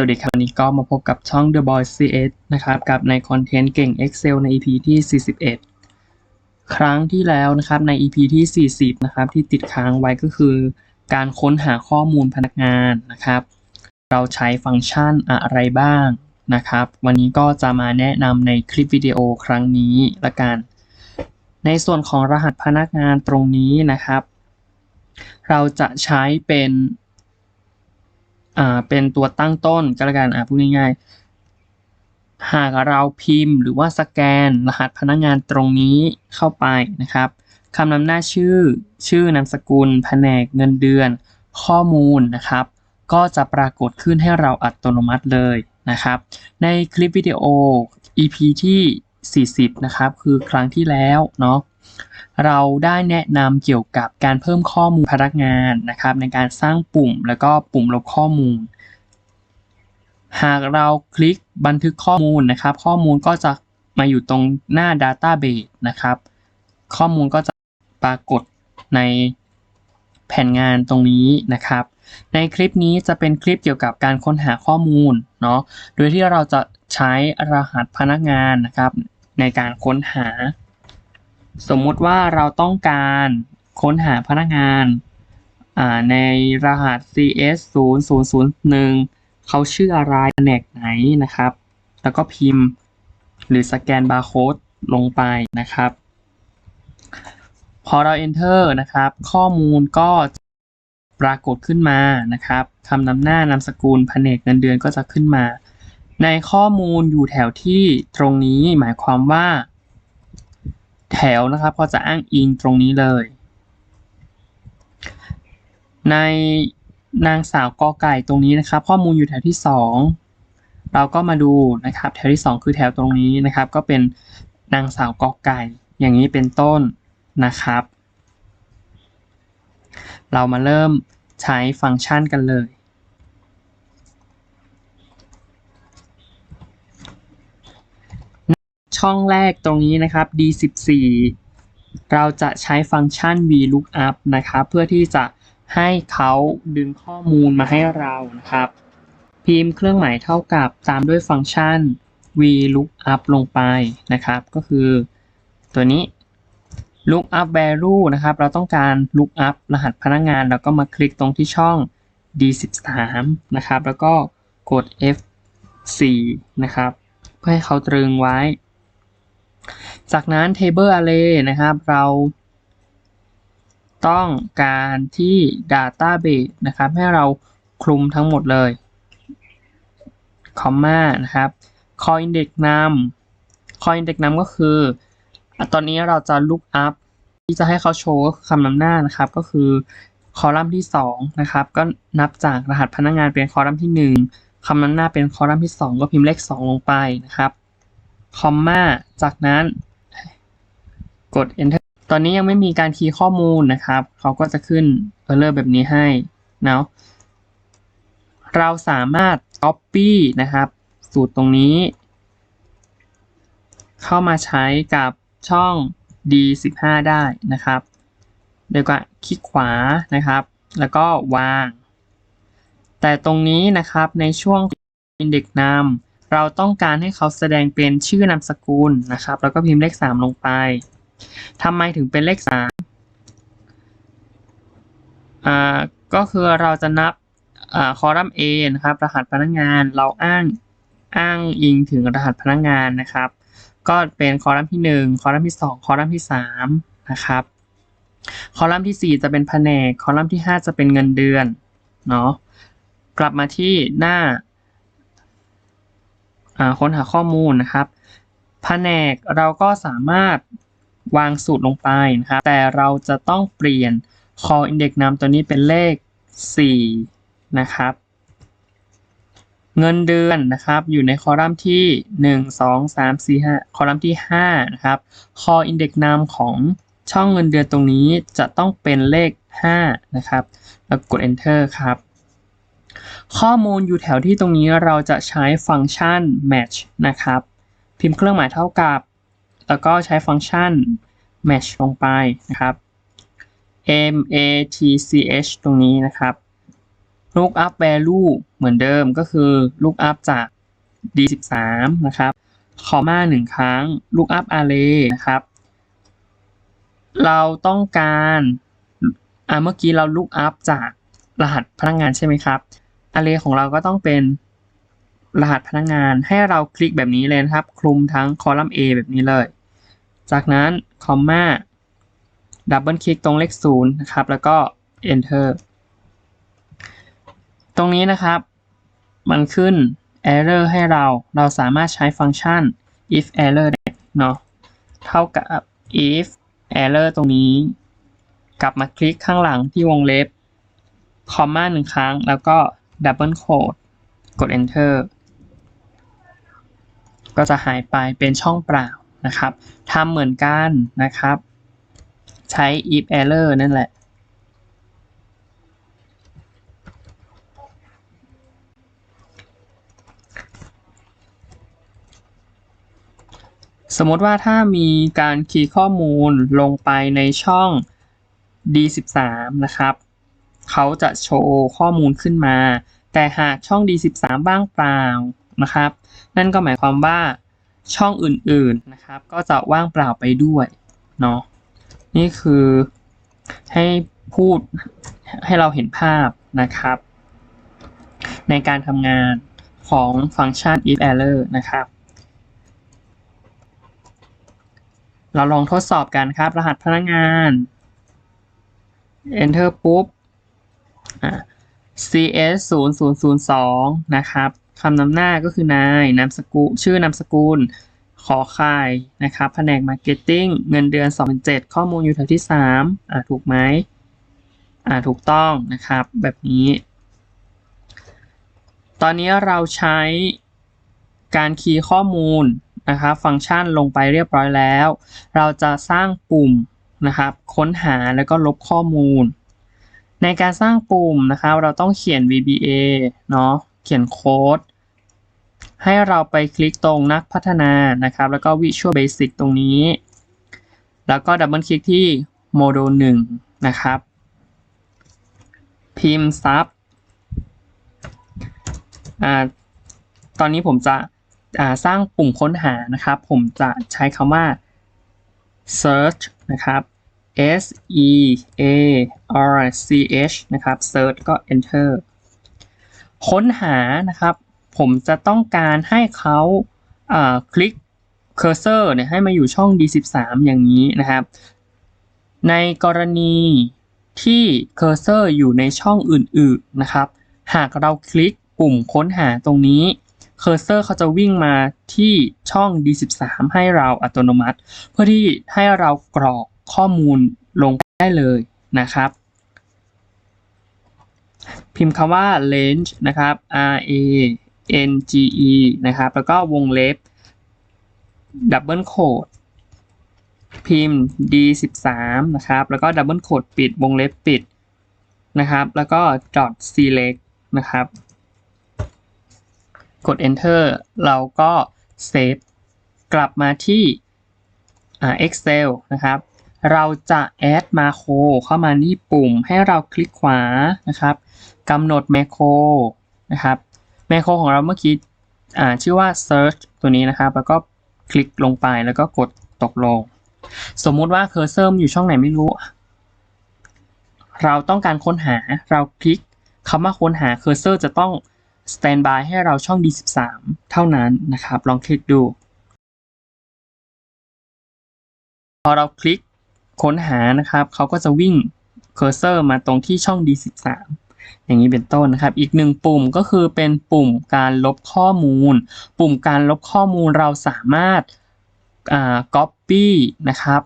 วัสดีครับวันนี้ก็มาพบกับช่อง The Boy CS นะครับ กับในคอนเทนต์เก่ง Excel ใน EP ที่ 41 ครั้งที่แล้วนะครับใน EP ที่ 40 นะครับ ที่ติดค้างไว้ก็คือ การค้นหาข้อมูลพนักงานนะครับ เราใช้ฟังก์ชันอะไรบ้างนะครับ วันนี้ก็จะมาแนะนำในคลิปวิดีโอครั้งนี้ละกัน ในส่วนของรหัสพนักงานตรงนี้นะครับ เราจะใช้เป็น อ่าเป็นตัวตั้งต้นก็แล้วกันอ่าพูดง่ายๆ หากเราพิมพ์หรือว่าสแกนรหัสพนักงานตรงนี้เข้าไปนะครับคำนำหน้าชื่อ ชื่อนามสกุล แผนกเงินเดือน ข้อมูลนะครับ ก็จะปรากฏขึ้นให้เราอัตโนมัติเลยนะครับ ในคลิปวิดีโอ EP ที่ 40 นะครับ คือครั้งที่แล้วเนาะ เราได้แนะนำเกี่ยวกับการเพิ่มข้อมูลพนักงานนะครับ ในการสร้างปุ่มแล้วก็ปุ่มลบข้อมูล หากเราคลิกบันทึกข้อมูลนะครับ ข้อมูลก็จะมาอยู่ตรงหน้า Database นะครับ ข้อมูลก็จะปรากฏในแผนงานตรงนี้นะครับ ในคลิปนี้จะเป็นคลิปเกี่ยวกับการค้นหาข้อมูลเนาะโดยที่เราจะใช้รหัสพนักงานนะครับ ในการค้นหา สมมุติว่าเราต้องการค้นหาพนักงานในรหัส CS 0 0 0 1เขาชื่ออะไรแผนกไหนนะครับ แล้วก็พิมพ์หรือสแกนบาร์โค้ดลงไปนะครับ พอเรา enter นะครับ ข้อมูลก็ปรากฏขึ้นมานะครับคำนำหน้านามสกุลแผนกเงินเดือนก็จะขึ้นมา ในข้อมูลอยู่แถวที่ตรงนี้หมายความว่า แถวนะครับก็จะอ้างอิงตรงนี้เลย ในนางสาวกอไก่ตรงนี้นะครับ ข้อมูลอยู่แถวที่ 2 เราก็มาดูนะครับแถวที่ 2 คือแถวตรงนี้นะครับ ก็เป็นนางสาวกอไก่ อย่างนี้เป็นต้นนะครับ เรามาเริ่มใช้ฟังก์ชันกันเลย ช่องแรกตรงนี้นะครับ D14 เราจะใช้ฟังก์ชัน VLOOKUP นะครับ เพื่อที่จะให้เขาดึงข้อมูลมาให้เรานะครับ พิมพ์เครื่องหมายเท่ากับตามด้วยฟังก์ชัน VLOOKUP ลงไปนะครับ ก็คือตัวนี้ lookup value นะครับ เราต้องการ lookup รหัสพนักงาน แล้วก็มาคลิกตรงที่ช่อง D13 นะครับ แล้วก็กด F4 นะครับ เพื่อให้เขาตรึงไว้ จากนั้น table array นะครับ เราต้องการที่ database นะครับ ให้เราคลุมทั้งหมดเลย คอมมานะครับ call index num call index num ก็คือ ตอนนี้เราจะ look up ที่จะให้เขาโชว์คำนำหน้านะครับ ก็คือคอลัมน์ที่ 2 นะครับ ก็นับจากรหัสพนักงานเป็นคอลัมน์ที่ 1คำนำหน้าเป็นคอลัมน์ที่ 2 ก็พิมพ์เลข 2 ลงไปนะครับ คอมมาจากนั้น กด enter ตอนนี้ยังไม่มีการคีย์ข้อมูลนะครับ เขาก็จะขึ้น error แบบนี้ให้เนาะเราสามารถ copy นะครับ สูตรตรงนี้ เข้ามาใช้กับช่อง D15 ได้นะครับ โดยการคลิกขวานะครับ แล้วก็วาง แต่ตรงนี้นะครับในช่วง index num เราต้องการให้เขาแสดงเป็นชื่อนามสกุลนะครับ แล้วก็พิมพ์เลข 3 ลงไปทำไมถึงเป็นเลข3อ่าก็คือเราจะนับอ่าคอลัมน์ A นะครับ รหัสพนักงานเราอ้างอ้างอิงถึงรหัสพนักงานนะครับ ก็เป็นคอลัมน์ที่ 1 คอลัมน์ที่ 2 คอลัมน์ที่ 3 นะครับ คอลัมน์ที่ 4 จะเป็นแผนก คอลัมน์ที่ 5 จะเป็นเงินเดือนเนาะกลับมาที่หน้า ค้นหาข้อมูลนะครับแผนกเราก็สามารถวางสูตรลงไปนะครับแต่เราจะต้องเปลี่ยน call index num ตัวนี้เป็นเลข 4 นะครับ เงินเดือนนะครับอยู่ในคอลัมน์ที่ 1 2 3 4 5 คอลัมน์ที่ 5 นะครับ call index num ของช่องเงินเดือนตรงนี้จะต้องเป็นเลข 5 นะครับ แล้วกด enter ครับ ข้อมูลอยู่แถวที่ตรงนี้เราจะใช้ฟังก์ชัน match นะครับ พิมพ์เครื่องหมายเท่ากับ แล้วก็ใช้ฟังก์ชัน match ลงไปนะครับ m a t c h ตรงนี้นะครับ lookup value เหมือนเดิมก็คือ lookup จาก d13 นะครับคอมาหนึ่งครั้ง lookup array นะครับ เราต้องการ อ่าเมื่อกี้เรา lookup จากรหัสพนักงานใช่ไหมครับ array ของเราก็ต้องเป็นรหัสพนักงานให้เราคลิกแบบนี้เลยนะครับ คลุมทั้งคอลัมน์ A แบบนี้เลย จากนั้นคอมมาดับเบิลคลิกตรงเลข0นะครับ แล้วก็ enter ตรงนี้นะครับ มันขึ้น error ให้เรา เราสามารถใช้ฟังก์ชัน if error ได้เนาะ เท่ากับ if error ตรงนี้ กลับมาคลิกข้างหลังที่วงเล็บ คอมมาหนึ่งครั้ง แล้วก็ ดับเบิลโคดกด enter ก็จะหายไปเป็นช่องเปล่านะครับทำเหมือนกันนะครับ ใช้ if error นั่นแหละ สมมติว่าถ้ามีการคีย์ข้อมูลลงไปในช่อง D13 นะครับ เขาจะโชว์ข้อมูลขึ้นมา แต่หากช่อง D13 ว่างเปล่านะครับ นั่นก็หมายความว่าช่องอื่นๆนะครับ ก็จะว่างเปล่าไปด้วยเนาะนี่คือให้พูดให้เราเห็นภาพนะครับ ในการทำงานของฟังก์ชัน if error นะครับ เราลองทดสอบกันครับ รหัสพนักงาน enter ปุ๊บ cs 0 0 0 2นะครับคำนำหน้าก็คือนายนามสกุลชื่อนามสกุล ขอไข่นะครับแผนกมาร์เก็ตติ้งเงินเดือน2,700ข้อมูลอยู่แถวที่3อ่าถูกไหมอ่าถูกต้องนะครับ แบบนี้ ตอนนี้เราใช้การคีย์ข้อมูลนะครับฟังก์ชันลงไปเรียบร้อยแล้ว เราจะสร้างปุ่มนะครับ ค้นหาแล้วก็ลบข้อมูล ในการสร้างปุ่มนะครับ เราต้องเขียน VBA เนาะเขียนโค้ดให้เราไปคลิกตรงนักพัฒนานะครับ แล้วก็ Visual Basic ตรงนี้ แล้วก็ดับเบิลคลิกที่โมดูล1นะครับ พิมพ์ซับอ่าตอนนี้ผมจะอ่าสร้างปุ่มค้นหานะครับ ผมจะใช้คำว่า search นะครับ S E A R C H นะครับ search ก็ enter ค้นหานะครับ ผมจะต้องการให้เขาอ่าคลิก cursor เนี่ยให้มาอยู่ช่อง D13 อย่างนี้นะครับ ในกรณีที่ cursor อร์อยู่ในช่องอื่นๆนะครับ หากเราคลิกปุ่มค้นหาตรงนี้ cursor เขาจะวิ่งมาที่ช่อง D13 ให้เราอัตโนมัติ เพื่อที่ให้เรากรอก ข้อมูลลงได้เลยนะครับ พิมพ์คำว่า range นะครับ R A N G E นะครับ แล้วก็วงเล็บ double quote พิมพ์ D13 นะครับ แล้วก็ double quote ปิดวงเล็บปิดนะครับ แล้วก็ dot select นะครับ กด enter เราก็เซฟกลับมาที่ Excel นะครับ เราจะ add macro เข้ามาที่ปุ่มให้เราคลิกขวานะครับกำหนด macro นะครับ macro ของเราเมื่อกี้ชื่อว่า search ตัวนี้นะครับ แล้วก็คลิกลงไปแล้วก็กดตกลง สมมุติว่า cursor อร์อยู่ช่องไหนไม่รู้ เราต้องการค้นหาเราคลิกคำว่าค้นหา cursor จะต้อง standby ให้เราช่อง D13 เท่านั้นนะครับ ลองคลิกดู พอเราคลิก ค้นหานะครับเขาก็จะวิ่งเคอร์เซอร์มาตรงที่ช่อง D13 อย่างนี้เป็นต้นนะครับ อีกหนึ่งปุ่มก็คือเป็นปุ่มการลบข้อมูล ปุ่มการลบข้อมูลเราสามารถอ่า copy นะครับ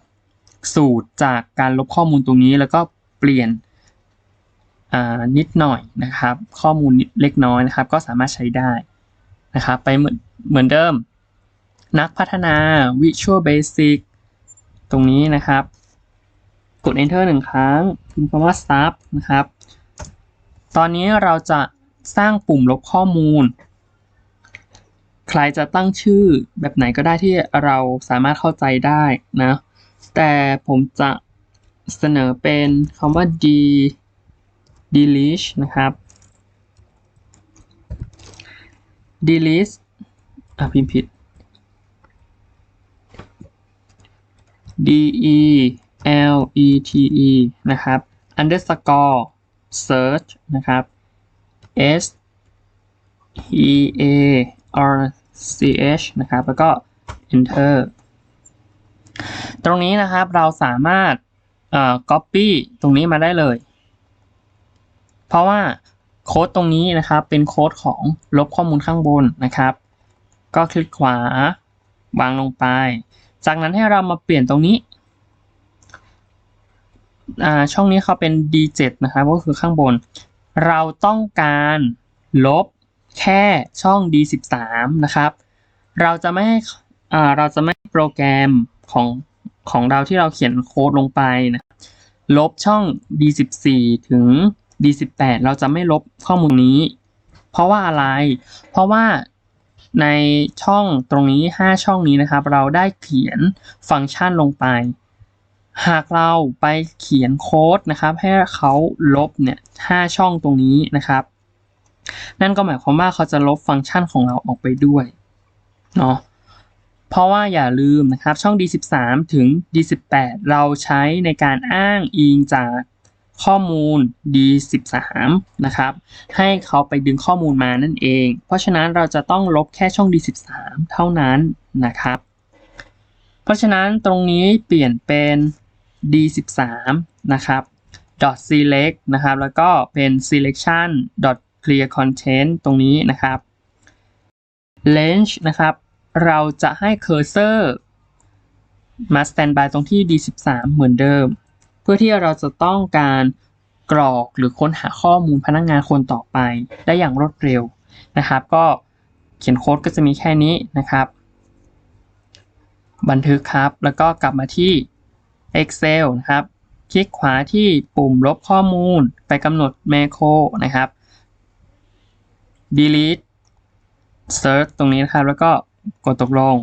สูตรจากการลบข้อมูลตรงนี้แล้วก็เปลี่ยนนิดหน่อยนะครับ ข้อมูลเล็กน้อยนะครับ ก็สามารถใช้ได้นะครับ ไปเหมือนเหมือนเดิม นักพัฒนา Visual Basic ตรงนี้นะครับ กด Enter หนึ่งครั้งพิมพ์คำว่า Sub นะครับ ตอนนี้เราจะสร้างปุ่มลบข้อมูล ใครจะตั้งชื่อแบบไหนก็ได้ที่เราสามารถเข้าใจได้นะ แต่ผมจะเสนอเป็นคำว่า d delete นะครับ delete อะพิมพ์ผิด d e l e t e นะครับ underscore search นะครับ s e a r c h นะครับ แล้วก็ enter ตรงนี้นะครับเราสามารถเอ่อ copy ตรงนี้มาได้เลย เพราะว่าโค้ดตรงนี้นะครับเป็นโค้ดของลบข้อมูลข้างบนนะครับ ก็คลิกขวาวางลงไป จากนั้นให้เรามาเปลี่ยนตรงนี้ ช่องนี้เขาเป็น D7 นะครับก็คือข้างบน เราต้องการลบแค่ช่อง D13 นะครับ เราจะไม่เราจะไม่โปรแกรมของของเราที่เราเขียนโค้ดลงไปนะลบช่อง D14 ถึง D18 เราจะไม่ลบข้อมูลนี้ เพราะว่าอะไร เพราะว่าในช่องตรงนี้ 5 ช่องนี้นะครับ เราได้เขียนฟังก์ชันลงไป หากเราไปเขียนโค้ดนะครับให้เขาลบเนี่ย5ช่องตรงนี้นะครับ นั่นก็หมายความว่าเขาจะลบฟังก์ชันของเราออกไปด้วยเนาะเพราะว่าอย่าลืมนะครับช่อง D13 ถึง D18 เราใช้ในการอ้างอิงจากข้อมูล D13 นะครับ ให้เขาไปดึงข้อมูลมานั่นเอง เพราะฉะนั้นเราจะต้องลบแค่ช่อง D13 เท่านั้นนะครับ เพราะฉะนั้นตรงนี้เปลี่ยนเป็น D13 นะครับ dot select นะครับ แล้วก็เป็น selection dot clear content ตรงนี้นะครับ range นะครับ เราจะให้ cursor มา standby ตรงที่ D13 เหมือนเดิม เพื่อที่เราจะต้องการกรอกหรือค้นหาข้อมูลพนักงานคนต่อไป ได้อย่างรวดเร็วนะครับ ก็เขียนโค้ดก็จะมีแค่นี้นะครับ บันทึกครับ แล้วก็กลับมาที่ Excel นะครับ คลิกขวาที่ปุ่มลบข้อมูลไปกำหนด macro นะครับ delete search ตรงนี้นะครับ แล้วก็กดตกลง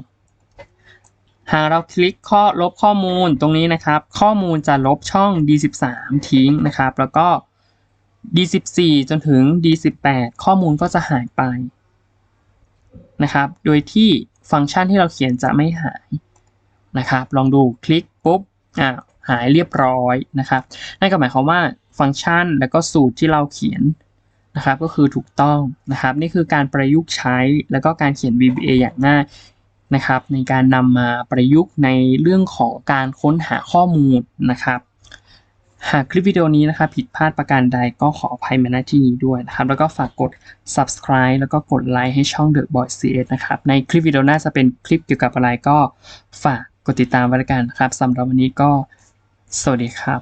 หากเราคลิกข้อลบข้อมูลตรงนี้นะครับ ข้อมูลจะลบช่อง D13 ทิ้งนะครับ แล้วก็ D14 จนถึง D18 ข้อมูลก็จะหายไปนะครับ โดยที่ฟังก์ชันที่เราเขียนจะไม่หายนะครับ ลองดูคลิกปุ๊บ อ่าหายเรียบร้อยนะครับนั่นก็หมายความว่าฟังก์ชันแล้วก็สูตรที่เราเขียนนะครับก็คือถูกต้องนะครับนี่คือการประยุกต์ใช้แล้วก็การเขียน VBA อย่างง่ายนะครับในการนำมาประยุกต์ในเรื่องของการค้นหาข้อมูลนะครับ หากคลิปวิดีโอนี้นะครับผิดพลาดประการใดก็ขออภัยมาณที่นี้ด้วยนะครับ แล้วก็ฝากกด subscribe แล้วก็กดไลค์ให้ช่อง The Boy CS นะครับในคลิปวิดีโอหน้าจะเป็นคลิปเกี่ยวกับอะไรก็ฝากก ดติดตามไว้แล้วกันครับสำหรับวันนี้ก็สวัสดีครับ